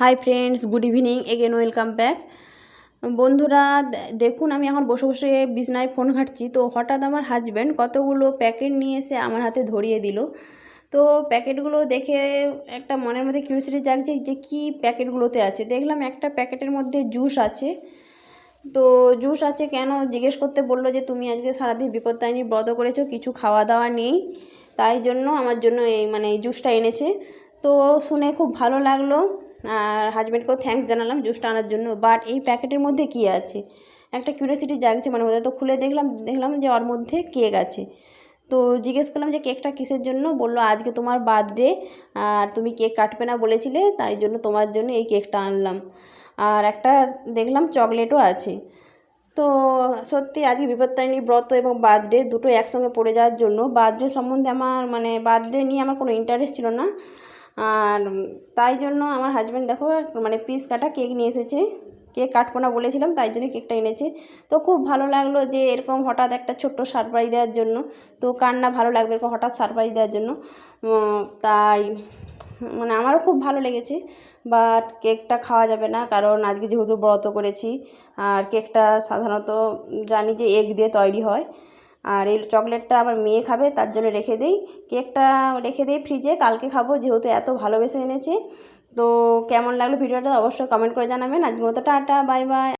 Hi friends good evening again welcome back বন্ধুরা দেখুন, আমি এখন বসে বসে বিছনায় ফোন ঘাঁটছি। তো হঠাৎ আমার হাজব্যান্ড কতগুলো প্যাকেট নিয়ে এসে আমার হাতে ধরিয়ে দিল। তো প্যাকেটগুলো দেখে একটা মনের মধ্যে কিউরিয়াসিটি জাগছে যে কী প্যাকেটগুলোতে আছে। দেখলাম একটা প্যাকেটের মধ্যে জুস আছে। তো জুস আছে কেন? জিজ্ঞেস করতে বলল যে, তুমি আজকে সারাদিন বিপত্তারিণী ব্রত করেছ, কিছু খাওয়া দাওয়া নেই। তাই জন্য আমার জন্য এই মানে এই জুসটা এনেছে। তো শুনে খুব ভালো লাগল। আর হাজব্যান্ডকেও থ্যাঙ্কস জানালাম জুসটা আনার জন্য। বাট এই প্যাকেটের মধ্যে কী আছে? একটা কিউরিয়াসিটি জাগছে মানে মধ্যে তো খুলে দেখলাম দেখলাম যে ওর মধ্যে কেক আছে। তো জিজ্ঞেস করলাম যে কেকটা কিসের জন্য? বলল, আজকে তোমার বার্থডে আর তুমি কেক কাটবে না বলেছিলে, তাই জন্য তোমার জন্য এই কেকটা আনলাম। আর একটা দেখলাম চকলেটও আছে। তো সত্যি আজকে বিপত্তারিণী ব্রত এবং বার্থডে দুটো একসঙ্গে পড়ে যাওয়ার জন্য। বার্থডে সম্বন্ধে আমার মানে বার্থডে নিয়ে আমার কোনো ইন্টারেস্ট ছিল না। আর তাই জন্য আমার হাজব্যান্ড দেখো মানে পিস কাটা কেক নিয়ে এসেছে। কেক কাটবো না বলেছিলাম, তাই জন্য কেকটা এনেছে। তো খুব ভালো লাগল যে এরকম হঠাৎ একটা ছোট্ট সারপ্রাইজ দেওয়ার জন্য। তো কার না ভালো লাগবে এরকম হঠাৎ সারপ্রাইজ দেওয়ার জন্য। তাই মানে আমারও খুব ভালো লেগেছে। বাট কেকটা খাওয়া যাবে না, কারণ আজকে যেহেতু ব্রত করেছি। আর কেকটা সাধারণত জানি যে এগ দিয়ে তৈরি হয়। আর এই চকলেটটা আমার মেয়ে খাবে, তার জন্য রেখে দিই। কেকটা রেখে দিই ফ্রিজে, কালকে খাব, যেহেতু এত ভালোবেসে এনেছি। তো কেমন লাগল ভিডিওটা অবশ্যই কমেন্ট করে জানাবেন। আজকের মতো টাটা বাই বাই